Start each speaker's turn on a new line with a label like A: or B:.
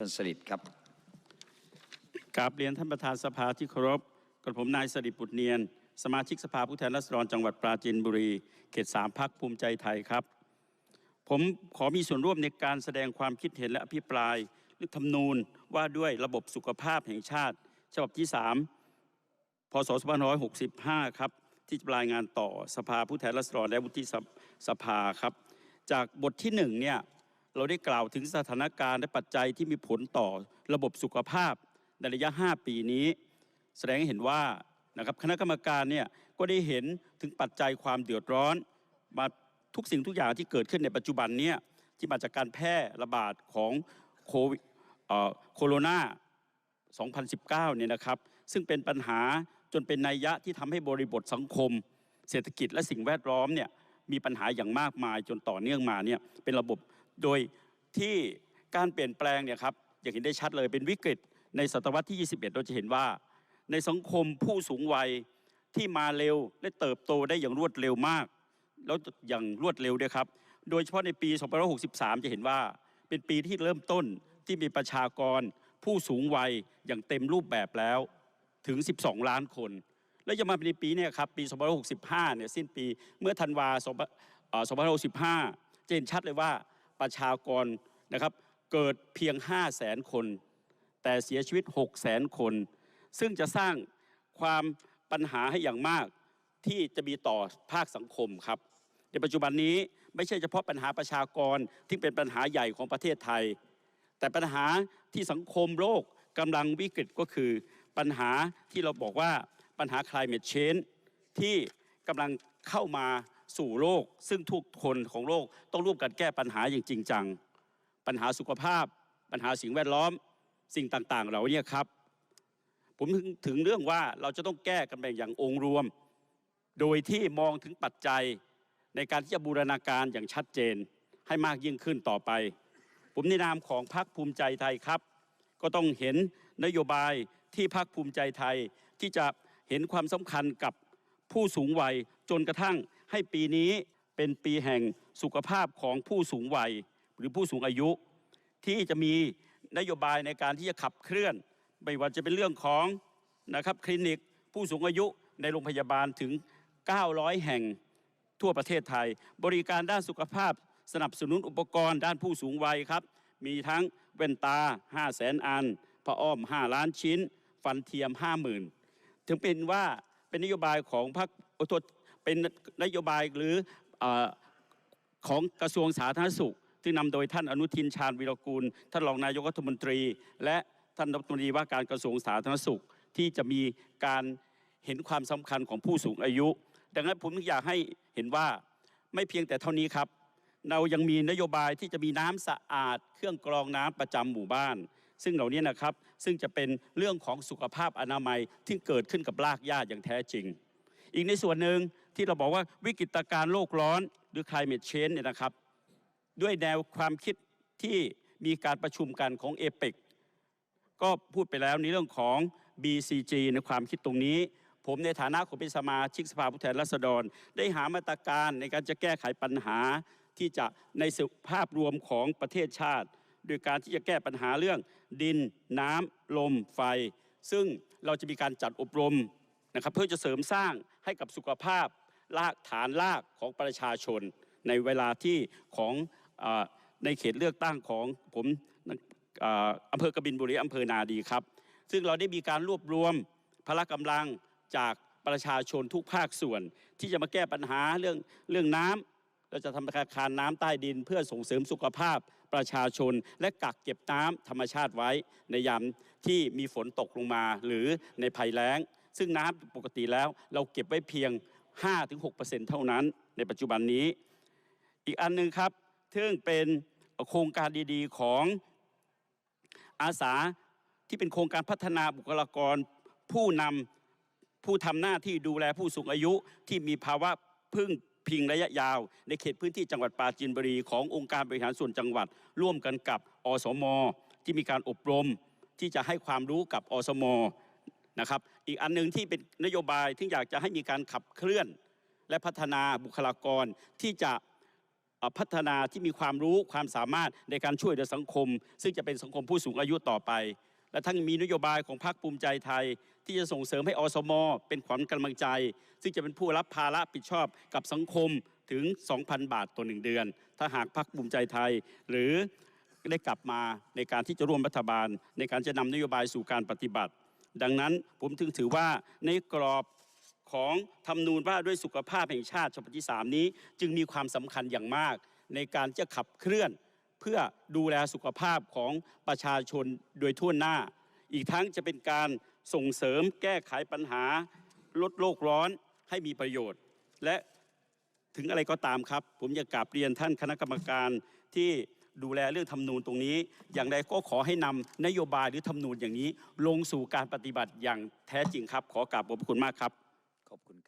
A: ท่านสลิดครับ
B: กราบเรียนท่านประธานสภาที่เคารพกับผมนายสริบุตเนียน สมาชิกสภาผู้แทนราษฎรจังหวัดปราจีนบุรี เขตสามพักภูมิใจไทยครับ ผมขอมีส่วนร่วมในการแสดงความคิดเห็นและอภิปรายเรื่องธรรมนูญว่าด้วยระบบสุขภาพแห่งชาติ ฉบับที่ 3 พศ 2565 ครับ ที่จะรายงานต่อสภาผู้แทนราษฎรและวุฒิสภสภาครับ จากบทที่หนึ่งเนี่ย เราได้กล่าวถึงสถานการณ์และปัจจัยที่มีผลต่อระบบสุขภาพในระยะ 5 ปีนี้ แสดงให้เห็นว่านะครับคณะกรรมการเนี่ยก็ได้เห็นถึงปัจจัยความเดือดร้อน มาทุกสิ่งทุกอย่างที่เกิดขึ้นในปัจจุบันเนี่ยที่มาจากการแพร่ระบาดของโควิดโคโรนา2019 เนี่ยนะครับ ซึ่งเป็นปัญหาจนเป็นนัยยะที่ทำให้บริบทสังคม เศรษฐกิจและสิ่งแวดล้อมเนี่ยมีปัญหาอย่างมากมายจนต่อเนื่องมาเนี่ยเป็นระบบ โดยที่การเปลี่ยนแปลงเนี่ยครับอย่างเห็นได้ชัดเลยเป็นวิกฤตในศตวรรษที่ 21 เราจะเห็นว่า ในสังคมผู้สูงวัยที่มาเร็วและเติบโตได้อย่างรวดเร็วมาก แล้วอย่างรวดเร็วด้วยครับ โดยเฉพาะในปี 2563 จะเห็นว่าเป็นปีที่เริ่มต้นที่มีประชากรผู้สูงวัยอย่างเต็มรูปแบบแล้วถึง 12 ล้านคน แล้วจะมาในปีเนี้ครับปี 2565 เนี่ยสิ้นปีเมื่อธันวา2565 จะเห็นชัดเลยว่า ประชากรนะครับเกิดเพียง 5 0 0แสนคน แต่เสียชีวิต 6 0แสนคน ซึ่งจะสร้างความปัญหาให้อย่างมากที่จะมีต่อภาคสังคมครับ ในปัจจุบันนี้ไม่ใช่เฉพาะปัญหาประชากรที่เป็นปัญหาใหญ่ของประเทศไทย แต่ปัญหาที่สังคมโลกกำลังวิกฤตก็คือปัญหาที่เราบอกว่าปัญหา climate change ที่กำลังเข้ามา สู่โลก ซึ่งทุกคนของโลกต้องร่วมกันแก้ปัญหาอย่างจริงจัง ปัญหาสุขภาพ ปัญหาสิ่งแวดล้อม สิ่งต่างๆ เหล่านี้ครับ ผมถึงถึงเรื่องว่าเราจะต้องแก้กันแบบอย่างองค์รวม โดยที่มองถึงปัจจัยในการที่จะบูรณาการอย่างชัดเจนให้มากยิ่งขึ้นต่อไป ผมในนามของพรรคภูมิใจไทยครับ ก็ต้องเห็นนโยบายที่พรรคภูมิใจไทยที่จะเห็นความสำคัญกับผู้สูงวัยจนกระทั่ง ให้ปีนี้เป็นปีแห่งสุขภาพของผู้สูงวัยหรือผู้สูงอายุ ที่จะมีนโยบายในการที่จะขับเคลื่อน ไม่ว่าจะเป็นเรื่องของนะครับคลินิกผู้สูงอายุในโรงพยาบาลถึง 900 แห่งทั่วประเทศไทย บริการด้านสุขภาพ สนับสนุนอุปกรณ์ด้านผู้สูงวัยครับ มีทั้งแว่นตา 5 0 0แสนอันผ้าอ้อม 5 ล้านชิ้น ฟันเทียม 50,000 ถึงเป็นว่าเป็นนโยบายของพรรค เป็นนโยบายหรืออของกระทรวงสาธารณสุข ที่นำโดยท่านอนุทินชาญวิรกูลท่านรองนายกรัฐมนตรี และท่านรัฐมนตรีว่าการกระทรวงสาธารณสุขที่จะมีการเห็นความสำคัญของผู้สูงอายุ ดังนั้นผมอยากให้เห็นว่าไม่เพียงแต่เท่านี้ครับ เรายังมีนโยบายที่จะมีน้ำสะอาด เครื่องกรองน้ำประจำหมู่บ้าน ซึ่งเหล่านี้นะครับซึ่งจะเป็นเรื่องของสุขภาพอนามัยที่เกิดขึ้นกับรากหญ้าอย่างแท้จริง อีกในส่วนหนึ่ง ที่เราบอกว่าวิกฤตการโลกร้อนหรือ climate change เนี่ยนะครับ ด้วยแนวความคิดที่มีการประชุมกันของเอเปกก็พูดไปแล้วในเรื่องของ BCG ในความคิดตรงนี้ ผมในฐานะของเป็นสมาชิกสภาผู้แทนราษฎร ได้หามาตรการในการจะแก้ไขปัญหาที่จะในสภาพรวมของประเทศชาติ โดยการที่จะแก้ปัญหาเรื่องดินน้ำลมไฟ ซึ่งเราจะมีการจัดอบรมนะครับเพื่อจะเสริมสร้างให้กับสุขภาพ รากฐานรากของประชาชน ในเวลาที่ของอในเขตเลือกตั้งของผมอ่าอำเภอกบินบุรีอำเภอนาดีครับ ซึ่งเราได้มีการรวบรวมพละกำลังจากประชาชนทุกภาคส่วน ที่จะมาแก้ปัญหาเรื่องเรื่องน้ำเราจะทำอาคารน้ำใต้ดิน เพื่อส่งเสริมสุขภาพประชาชน และกักเก็บน้ำธรรมชาติไว้ในยามที่มีฝนตกลงมาหรือในภัยแล้ง ซึ่งน้ำปกติแล้วเราเก็บไว้เพียง 5-6%เท่านั้นในปัจจุบันนี้ อีกอันหนึ่งครับซึ่งเป็นโครงการดีๆของอาสาที่เป็นโครงการพัฒนาบุคลากรผู้นำผู้ทำหน้าที่ดูแลผู้สูงอายุที่มีภาวะพึ่งพิงระยะยาว ในเขตพื้นที่จังหวัดปราจีนบุรีขององค์การบริหารส่วนจังหวัด ร่วมกันกับอสม ที่มีการอบรมที่จะให้ความรู้กับอสม นะครับ อีกอันหนึงที่เป็นนโยบายที่อยากจะให้มีการขับเคลื่อน และพัฒนาบุคลากรที่จะพัฒนาที่มีความรู้ความสามารถในการช่วยเหลือสังคม ซึ่งจะเป็นสังคมผู้สูงอายุต่อไป และทั้งมีนโยบายของพรรคภูมิใจไทย ที่จะส่งเสริมให้อสม เป็นขวัญกำลังใจ ซึ่งจะเป็นผู้รับภาระผิดชอบกับสังคมถึง 2,000 บาทต่อหนึ่งเดือน ถ้าหากพรรคภูมิใจไทย หรือได้กลับมาในการที่จะร่วมรัฐบาล ในการจะนำนโยบายสู่การปฏิบัติ ดังนั้นผมถึงถือว่าในกรอบของธรรมนูญว่าด้วยสุขภาพแห่งชาติฉบับที่ 3 นี้ จึงมีความสำคัญอย่างมาก ในการจะขับเคลื่อนเพื่อดูแลสุขภาพของประชาชนโดยทั่วหน้า อีกทั้งจะเป็นการส่งเสริมแก้ไขปัญหา ลดโลกร้อนให้มีประโยชน์ และถึงอะไรก็ตามครับ ผมอยากกราบเรียนท่านคณะกรรมการที่ ดูแลเรื่องธรรมนูญตรงนี้ อย่างไรก็ขอให้นำนโยบายหรือธรรมนูญอย่างนี้ ลงสู่การปฏิบัติอย่างแท้จริงครับ ขอกราบขอบคุณมากครับ
A: ขอบคุณครับ